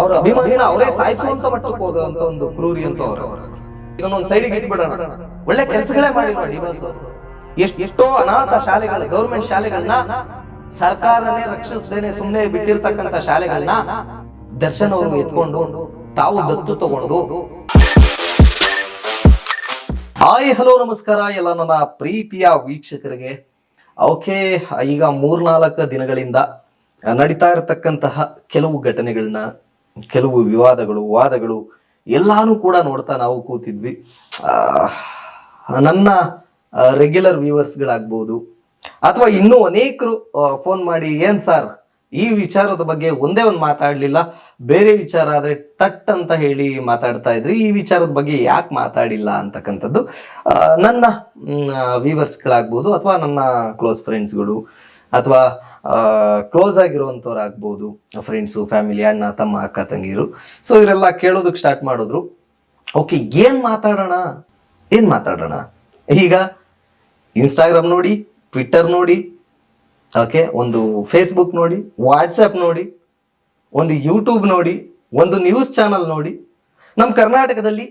ಅವರ ಅಭಿಮಾನಿನ ಅವರೇ ಸಾಯಿಸುವಂತ ಮಟ್ಟಕ್ಕೆ ಹೋಗುವಂತ ಒಂದು ಕ್ರೂರಿ ಅಂತ ಅವರು ಇದನ್ನೊಂದು ಸೈಡಿಗೆ ಇಟ್ಬಿಡೋಣ. ಒಳ್ಳೆ ಕೆಲಸಗಳೇ ಮಾಡಿ ನೋಡಿ ಎಷ್ಟು ಎಷ್ಟೋ ಅನಾಥ ಶಾಲೆಗಳು ಗೌರ್ಮೆಂಟ್ ಶಾಲೆಗಳನ್ನ ಸರ್ಕಾರನೇ ರಕ್ಷಿಸದೇನೆ ಸುಮ್ಮನೆ ಬಿಟ್ಟಿರ್ತಕ್ಕಂತ ಶಾಲೆಗಳನ್ನ ದರ್ಶನ್ ಅವರು ಎತ್ಕೊಂಡು ತಾವು ದತ್ತು ತಗೊಂಡು. ಹಾಯ್ ಹಲೋ ನಮಸ್ಕಾರ ಎಲ್ಲ ನನ್ನ ಪ್ರೀತಿಯ ವೀಕ್ಷಕರಿಗೆ. ಓಕೆ ಈಗ ಮೂರ್ನಾಲ್ಕು ದಿನಗಳಿಂದ ನಡೀತಾ ಇರತಕ್ಕಂತಹ ಕೆಲವು ಘಟನೆಗಳನ್ನ ಕೆಲವು ವಿವಾದಗಳು, ವಾದಗಳು ಎಲ್ಲಾನು ಕೂಡ ನೋಡ್ತಾ ನಾವು ಕೂತಿದ್ವಿ. ನನ್ನ ರೆಗ್ಯುಲರ್ ವ್ಯೂವರ್ಸ್ಗಳಾಗ್ಬೋದು ಅಥವಾ ಇನ್ನೂ ಅನೇಕರು ಫೋನ್ ಮಾಡಿ, ಏನ್ ಸರ್, ಈ ವಿಚಾರದ ಬಗ್ಗೆ ಒಂದೇ ಒಂದು ಮಾತಾಡ್ಲಿಲ್ಲ. ಬೇರೆ ವಿಚಾರ ಆದ್ರೆ ತಟ್ ಅಂತ ಹೇಳಿ ಮಾತಾಡ್ತಾ ಇದ್ರಿ. ಈ ವಿಚಾರದ ಬಗ್ಗೆ ಯಾಕೆ ಮಾತಾಡಿಲ್ಲ? ಅಂತಕ್ಕಂಥದ್ದು. ನನ್ನ ವ್ಯೂವರ್ಸ್ಗಳಾಗ್ಬೋದು ಅಥವಾ ನನ್ನ ಕ್ಲೋಸ್ ಫ್ರೆಂಡ್ಸ್ಗಳು ಅಥವಾ ಕ್ಲೋಸ್ ಆಗಿರುವಂಥವ್ರು ಆಗ್ಬೋದು ಫ್ರೆಂಡ್ಸು ಫ್ಯಾಮಿಲಿ ಅಣ್ಣ, ತಮ್ಮ, ಅಕ್ಕ, ತಂಗಿರು. ಸೊ ಇವರೆಲ್ಲ ಕೇಳೋದಕ್ಕೆ ಸ್ಟಾರ್ಟ್ ಮಾಡಿದ್ರು. ಓಕೆ ಏನು ಮಾತಾಡೋಣ? ಏನು ಮಾತಾಡೋಣ? ಈಗ ಇನ್ಸ್ಟಾಗ್ರಾಮ್ ನೋಡಿ ಟ್ವಿಟ್ಟರ್ ನೋಡಿ ಓಕೆ ಒಂದು ಫೇಸ್ಬುಕ್ ನೋಡಿ ವಾಟ್ಸಪ್ ನೋಡಿ, ಒಂದು ಯೂಟ್ಯೂಬ್ ನೋಡಿ, ಒಂದು ನ್ಯೂಸ್ ಚಾನಲ್ ನೋಡಿ. ನಮ್ಮ ಕರ್ನಾಟಕದಲ್ಲಿ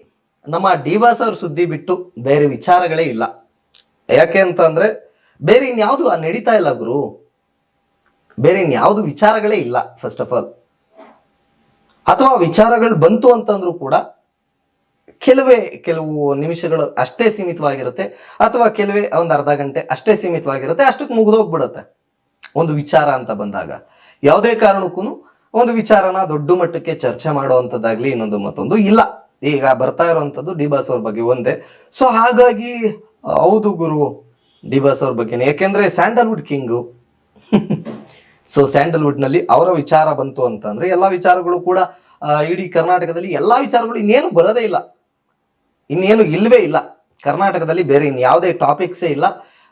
ನಮ್ಮ ಡಿವಾಸ್ ಅವ್ರ ಸುದ್ದಿ ಬಿಟ್ಟು ಬೇರೆ ವಿಚಾರಗಳೇ ಇಲ್ಲ. ಯಾಕೆ ಅಂತ ಅಂದ್ರೆ ಬೇರೆ ಇನ್ಯಾವುದು ನಡೀತಾ ಇಲ್ಲ ಗುರು. ಬೇರೆ ಇನ್ಯಾವುದು ವಿಚಾರಗಳೇ ಇಲ್ಲ ಫಸ್ಟ್ ಆಫ್ ಆಲ್ ಅಥವಾ ವಿಚಾರಗಳು ಬಂತು ಅಂತಂದ್ರೂ ಕೂಡ ಕೆಲವೇ ಕೆಲವು ನಿಮಿಷಗಳು ಅಷ್ಟೇ ಸೀಮಿತವಾಗಿರುತ್ತೆ, ಅಥವಾ ಕೆಲವೇ ಒಂದು ಅರ್ಧ ಗಂಟೆ ಅಷ್ಟೇ ಸೀಮಿತವಾಗಿರುತ್ತೆ, ಅಷ್ಟಕ್ಕೆ ಮುಗಿದೋಗ್ಬಿಡುತ್ತೆ ಒಂದು ವಿಚಾರ ಅಂತ ಬಂದಾಗ. ಯಾವುದೇ ಕಾರಣಕ್ಕೂ ಒಂದು ವಿಚಾರನ ದೊಡ್ಡ ಮಟ್ಟಕ್ಕೆ ಚರ್ಚೆ ಮಾಡುವಂಥದ್ದಾಗ್ಲಿ ಇನ್ನೊಂದು ಮತ್ತೊಂದು ಇಲ್ಲ. ಈಗ ಬರ್ತಾ ಇರುವಂಥದ್ದು ಡಿ ಬಾಸ್ ಅವ್ರ ಬಗ್ಗೆ ಒಂದೇ. ಸೊ ಹಾಗಾಗಿ, ಹೌದು ಗುರು. ಡಿ ಬಾಸ್ ಅವ್ರ ಬಗ್ಗೆನೇ. ಯಾಕೆಂದ್ರೆ ಸ್ಯಾಂಡಲ್ವುಡ್ ಕಿಂಗು. ಸೊ ಸ್ಯಾಂಡಲ್ವುಡ್ನಲ್ಲಿ ಅವರ ವಿಚಾರ ಬಂತು ಅಂತಂದ್ರೆ ಎಲ್ಲಾ ವಿಚಾರಗಳು ಕೂಡ ಇಡೀ ಕರ್ನಾಟಕದಲ್ಲಿ ಎಲ್ಲಾ ವಿಚಾರಗಳು ಇನ್ನೇನು ಬರೋದೇ ಇಲ್ಲ. ಇನ್ನೇನು ಇಲ್ವೇ ಇಲ್ಲ. ಕರ್ನಾಟಕದಲ್ಲಿ ಬೇರೆ ಇನ್ಯಾವುದೇ ಟಾಪಿಕ್ಸೇ ಇಲ್ಲ.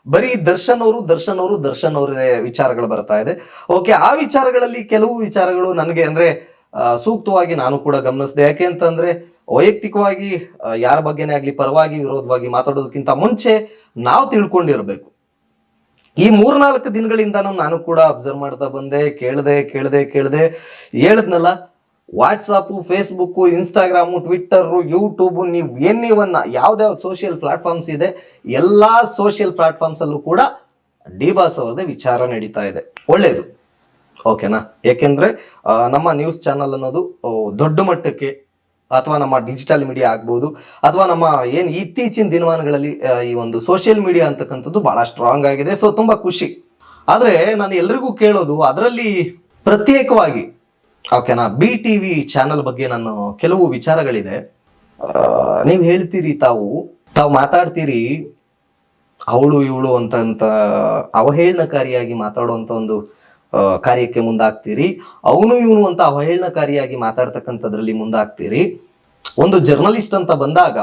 ಬರೀ ದರ್ಶನ್ ಅವರು ದರ್ಶನ್ ಅವರು, ದರ್ಶನ್ ಅವರೇ ವಿಚಾರಗಳು ಬರ್ತಾ ಇದೆ. ಓಕೆ ಆ ವಿಚಾರಗಳಲ್ಲಿ ಕೆಲವು ವಿಚಾರಗಳು ನನಗೆ ಅಂದ್ರೆ ಸೂಕ್ತವಾಗಿ ನಾನು ಕೂಡ ಗಮನಿಸಿದೆ. ಯಾಕೆ ಅಂತಂದ್ರೆ, ವೈಯಕ್ತಿಕವಾಗಿ ಯಾರ ಬಗ್ಗೆನೇ ಆಗ್ಲಿ ಪರವಾಗಿ ವಿರೋಧವಾಗಿ ಮಾತಾಡೋದಕ್ಕಿಂತ ಮುಂಚೆ ನಾವು ತಿಳ್ಕೊಂಡಿರ್ಬೇಕು. ಈ ಮೂರ್ನಾಲ್ಕು ದಿನಗಳಿಂದನೂ ನಾನು ಕೂಡ ಅಬ್ಸರ್ವ್ ಮಾಡ್ತಾ ಬಂದೆ, ಕೇಳ್ದೆ ಕೇಳ್ದೆ, ಕೇಳಿದೆ. ಹೇಳದ್ನಲ್ಲ WhatsApp Facebook Instagram Twitter YouTube ನೀವು ಏನ್ ನೀವನ್ನ ಯಾವ ಸೋಷಿಯಲ್ ಪ್ಲಾಟ್ಫಾರ್ಮ್ಸ್ ಇದೆ, ಎಲ್ಲಾ ಸೋಷಿಯಲ್ ಪ್ಲಾಟ್ಫಾರ್ಮ್ಸ್ ಅಲ್ಲೂ ಕೂಡ ಡಿಬಾಸ್ ಅವರದೇ ವಿಚಾರ ನಡೀತಾ ಇದೆ. ಒಳ್ಳೇದು. ಓಕೆನಾ ಏಕೆಂದ್ರೆ ನಮ್ಮ ನ್ಯೂಸ್ ಚಾನಲ್ ಅನ್ನೋದು ದೊಡ್ಡ ಮಟ್ಟಕ್ಕೆ ಅಥವಾ ನಮ್ಮ ಡಿಜಿಟಲ್ ಮೀಡಿಯಾ ಆಗ್ಬೋದು, ಅಥವಾ ನಮ್ಮ ಏನ್ ಇತ್ತೀಚಿನ ದಿನಮಾನಗಳಲ್ಲಿ ಈ ಒಂದು ಸೋಷಿಯಲ್ ಮೀಡಿಯಾ ಅಂತಕ್ಕಂಥದ್ದು ಬಹಳ ಸ್ಟ್ರಾಂಗ್ ಆಗಿದೆ. ಸೊ ತುಂಬಾ ಖುಷಿ. ಆದ್ರೆ ನಾನು ಎಲ್ರಿಗೂ ಕೇಳೋದು, ಅದರಲ್ಲಿ ಪ್ರತ್ಯೇಕವಾಗಿ ಓಕೆನಾ ಬಿ ಟಿವಿ ಚಾನಲ್ ಬಗ್ಗೆ ನಾನು ಕೆಲವು ವಿಚಾರಗಳಿದೆ. ನೀವು ಹೇಳ್ತೀರಿ ತಾವು ತಾವು ಮಾತಾಡ್ತೀರಿ, ಅವಳು ಇವಳು ಅಂತ ಅಂತ ಅವಹೇಳನಕಾರಿಯಾಗಿ ಮಾತಾಡುವಂತ ಒಂದು ಕಾರ್ಯಕ್ಕೆ ಮುಂದಾಗ್ತೀರಿ. ಅವನು ಇವನು ಅಂತ ಅವಹೇಳನಕಾರಿಯಾಗಿ ಮಾತಾಡ್ತಕ್ಕಂಥದ್ರಲ್ಲಿ ಮುಂದಾಗ್ತೀರಿ. ಒಂದು ಜರ್ನಲಿಸ್ಟ್ ಅಂತ ಬಂದಾಗ